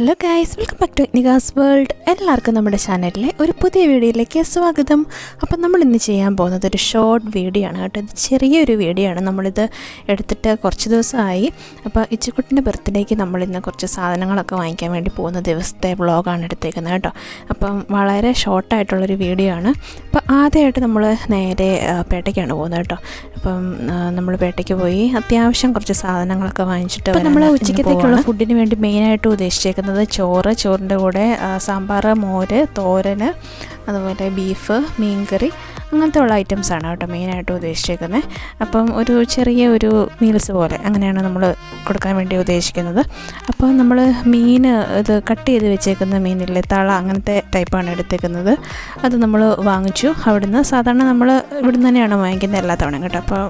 Hello guys welcome back to Nikas world എല്ലാവർക്കും നമ്മുടെ ചാനലിലെ ഒരു പുതിയ വീഡിയോയിലേക്ക് സ്വാഗതം. അപ്പം നമ്മൾ ഇന്ന് ചെയ്യാൻ പോകുന്നത് ഒരു ഷോർട്ട് വീഡിയോ ആണ് കേട്ടോ. ഇത് ചെറിയൊരു വീഡിയോ ആണ്. നമ്മളിത് എടുത്തിട്ട് കുറച്ച് ദിവസമായി. അപ്പോൾ ഇച്ചുക്കുട്ടിന്റെ ബർത്ത്ഡേക്ക് നമ്മൾ ഇന്ന് കുറച്ച് സാധനങ്ങളൊക്കെ വാങ്ങിക്കാൻ വേണ്ടി പോകുന്ന ദിവസത്തെ വ്ളോഗാണ് എടുത്തേക്കുന്നത് കേട്ടോ. അപ്പം വളരെ ഷോർട്ടായിട്ടുള്ളൊരു വീഡിയോ ആണ്. അപ്പോൾ ആദ്യമായിട്ട് നമ്മൾ നേരെ പേട്ടയ്ക്കാണ് പോകുന്നത് കേട്ടോ. അപ്പം നമ്മൾ പേട്ടയ്ക്ക് പോയി അത്യാവശ്യം കുറച്ച് സാധനങ്ങളൊക്കെ വാങ്ങിച്ചിട്ട് നമ്മൾ ഉച്ചയ്ക്കത്തേക്കുള്ള ഉച്ചക്കത്തേക്കുള്ള ഫുഡിന് വേണ്ടി മെയിനായിട്ട് ഉദ്ദേശിച്ചേക്കുന്നത് ചോറ് ചോറിന്റെ കൂടെ സാമ്പാർ മോര് തോരന് അതുപോലെ ബീഫ് മീൻകറി അങ്ങനത്തെ ഉള്ള ഐറ്റംസ് ആണ് കേട്ടോ മെയിനായിട്ട് ഉദ്ദേശിച്ചേക്കുന്നത് അപ്പം ഒരു ചെറിയ ഒരു മീൽസ് പോലെ അങ്ങനെയാണ് നമ്മൾ കൊടുക്കാൻ വേണ്ടി ഉദ്ദേശിക്കുന്നത്. അപ്പോൾ നമ്മൾ മീൻ ഇത് കട്ട് ചെയ്ത് വെച്ചേക്കുന്ന മീനില്ലേ തള അങ്ങനത്തെ ടൈപ്പാണ് എടുത്തേക്കുന്നത്. അത് നമ്മൾ വാങ്ങിച്ചു. അവിടുന്ന് സാധാരണ നമ്മൾ ഇവിടുന്ന് തന്നെയാണ് വാങ്ങിക്കുന്നത് എല്ലാ തവണയും കേട്ടോ. അപ്പോൾ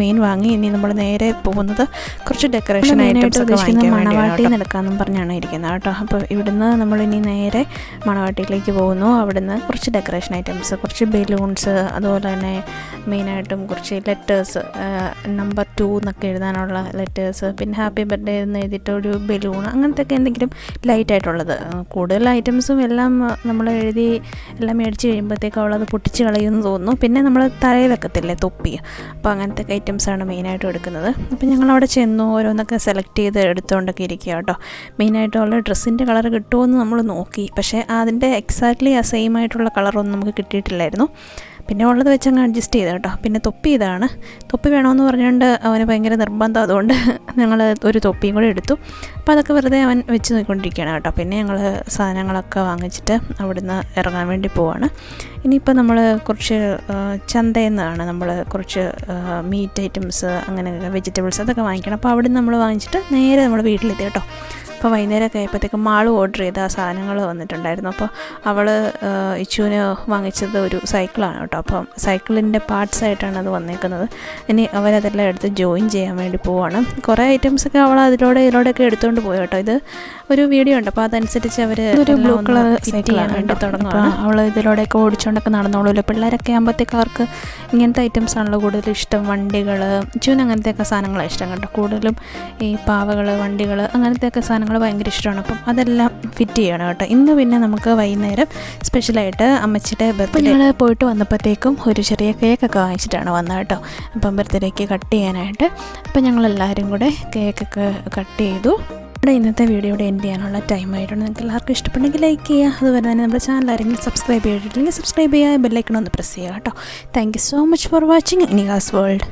മീൻ വാങ്ങി ഇനി നമ്മൾ നേരെ പോകുന്നത് കുറച്ച് ഡെക്കറേഷൻ ഐറ്റംസ് ഒക്കെ വാങ്ങിക്കാൻ വേണ്ടിയാണ് മണവാട്ടി കേട്ടോ. പറഞ്ഞാണ് ഇരിക്കുന്നത് കേട്ടോ. അപ്പോൾ ഇവിടുന്ന് നമ്മൾ ഇനി നേരെ മണവാട്ടിയിലേക്ക് പോകുന്നു. അവിടുന്ന് കുറച്ച് ഡെക്കറേഷൻ ഐറ്റംസ് കുറച്ച് ബലൂൺസ് അതുപോലെ തന്നെ മെയിനായിട്ടും കുറച്ച് ലെറ്റേഴ്സ് നമ്പർ ടു എന്നൊക്കെ എഴുതാനുള്ള ലെറ്റേഴ്സ് പിന്നെ ഹാപ്പി ബർത്ത്ഡേ എന്ന് എഴുതിയിട്ട് ഒരു ബലൂൺ അങ്ങനത്തെ ഒക്കെ എന്തെങ്കിലും ലൈറ്റായിട്ടുള്ളത് കൂടുതൽ ഐറ്റംസും എല്ലാം നമ്മൾ എഴുതി എല്ലാം മേടിച്ച് കഴിയുമ്പോഴത്തേക്കും അവളത് പൊട്ടിച്ച് കളയുമെന്ന് തോന്നുന്നു. പിന്നെ നമ്മൾ തലയിൽ വെക്കത്തില്ലേ തൊപ്പി. അപ്പോൾ അങ്ങനത്തെ ഒക്കെ ഐറ്റംസാണ് മെയിനായിട്ടും എടുക്കുന്നത്. അപ്പോൾ ഞങ്ങൾ അവിടെ ചെന്നു ഓരോന്നൊക്കെ സെലക്ട് ചെയ്ത് എടുത്തുകൊണ്ടൊക്കെ ഇരിക്കുക കേട്ടോ. മെയിനായിട്ടുള്ള ഡ്രസ്സിന്റെ കളർ കിട്ടുമോ എന്ന് നമ്മൾ നോക്കി. പക്ഷേ അതിന്റെ എക്സാക്ട്ലി ആ സെയിം ആയിട്ടുള്ള കളറൊന്നും നമുക്ക് കിട്ടിയിട്ടില്ലായിരുന്നു. പിന്നെ ഉള്ളത് വെച്ച് അങ്ങ് അഡ്ജസ്റ്റ് ചെയ്ത് കേട്ടോ. പിന്നെ തൊപ്പി ഇതാണ്. തൊപ്പി വേണമെന്ന് പറഞ്ഞുകൊണ്ട് അവന് ഭയങ്കര നിർബന്ധം അതുകൊണ്ട് ഞങ്ങൾ ഒരു തൊപ്പിയും കൂടെ എടുത്തു. അപ്പോൾ അതൊക്കെ വെറുതെ അവൻ വെച്ച് നോക്കിക്കൊണ്ടിരിക്കുകയാണ് കേട്ടോ. പിന്നെ ഞങ്ങൾ സാധനങ്ങളൊക്കെ വാങ്ങിച്ചിട്ട് അവിടുന്ന് ഇറങ്ങാൻ വേണ്ടി പോവാണ്. ഇനിയിപ്പോൾ നമ്മൾ കുറച്ച് ചന്തയിൽ നിന്നാണ് നമ്മൾ കുറച്ച് മീറ്റ് ഐറ്റംസ് അങ്ങനെ വെജിറ്റബിൾസ് അതൊക്കെ വാങ്ങിക്കണം. അപ്പോൾ അവിടെ നിന്ന് നമ്മൾ വാങ്ങിച്ചിട്ട് നേരെ നമ്മൾ വീട്ടിലെത്തി കേട്ടോ. അപ്പോൾ വൈകുന്നേരമൊക്കെ ആയപ്പോഴത്തേക്ക് മാൾ ഓർഡർ ചെയ്ത ആ സാധനങ്ങൾ വന്നിട്ടുണ്ടായിരുന്നു. അപ്പോൾ അവൾ ഇച്ചുവിന് വാങ്ങിച്ചത് ഒരു സൈക്കിളാണ് കേട്ടോ. അപ്പം സൈക്കിളിന്റെ പാർട്സ് ആയിട്ടാണ് അത് വന്നേക്കുന്നത്. ഇനി അവരതെല്ലാം എടുത്ത് ജോയിൻ ചെയ്യാൻ വേണ്ടി പോവാണ്. കുറേ ഐറ്റംസൊക്കെ അവൾ അതിലൂടെ ഇതിലൂടെയൊക്കെ എടുത്തുകൊണ്ട് പോയി കേട്ടോ. ഇത് ഒരു വീഡിയോ ഉണ്ട്. അപ്പോൾ അതനുസരിച്ച് അവർ ബ്ലൂ കളർ സൈക്കിളാണ് വേണ്ടി കേട്ടോ. തുടങ്ങുക അവൾ ഇതിലൂടെയൊക്കെ ഓടിച്ചുകൊണ്ടൊക്കെ നടന്നോളൂല്ലോ പിള്ളേരൊക്കെ ആകുമ്പോഴത്തേക്ക് അവർക്ക് ഇങ്ങനത്തെ ഐറ്റംസ് ആണല്ലോ കൂടുതൽ ഇഷ്ടം. വണ്ടികൾ ജൂൻ അങ്ങനത്തെയൊക്കെ സാധനങ്ങളാണ് ഇഷ്ടം കേട്ടോ. കൂടുതലും ഈ പാവകൾ വണ്ടികൾ അങ്ങനത്തെയൊക്കെ സാധനങ്ങൾ ഭയങ്കര ഇഷ്ടമാണ്. അപ്പം അതെല്ലാം ഫിറ്റ് ചെയ്യണം കേട്ടോ. ഇന്ന് പിന്നെ നമുക്ക് വൈകുന്നേരം സ്പെഷ്യലായിട്ട് അമ്മച്ചിയുടെ ബർത്ത്ഡേ ഞങ്ങൾ പോയിട്ട് വന്നപ്പോഴത്തേക്കും ഒരു ചെറിയ കേക്കൊക്കെ വാങ്ങിച്ചിട്ടാണ് വന്നത് കേട്ടോ. അപ്പം ബർത്ത്ഡേക്ക് കട്ട് ചെയ്യാനായിട്ട് അപ്പം ഞങ്ങളെല്ലാവരും കൂടെ കേക്കൊക്കെ കട്ട് ചെയ്തു. ഇവിടെ ഇന്നത്തെ വീഡിയോയുടെ എൻഡ് ചെയ്യാനുള്ള ടൈം ആയിട്ടുണ്ട്. നിങ്ങൾക്ക് എല്ലാവർക്കും ഇഷ്ടപ്പെട്ടെങ്കിൽ ലൈക്ക് ചെയ്യുക. അതുപോലെ തന്നെ നമ്മുടെ ചാനൽ ആരെങ്കിലും സബ്സ്ക്രൈബ് ചെയ്തിട്ടില്ലെങ്കിൽ സബ്സ്ക്രൈബ് ചെയ്യുക. ബെല്ലൈക്കൺ ഒന്ന് പ്രസ് ചെയ്യുക കേട്ടോ. Thank so much for watching Nigas world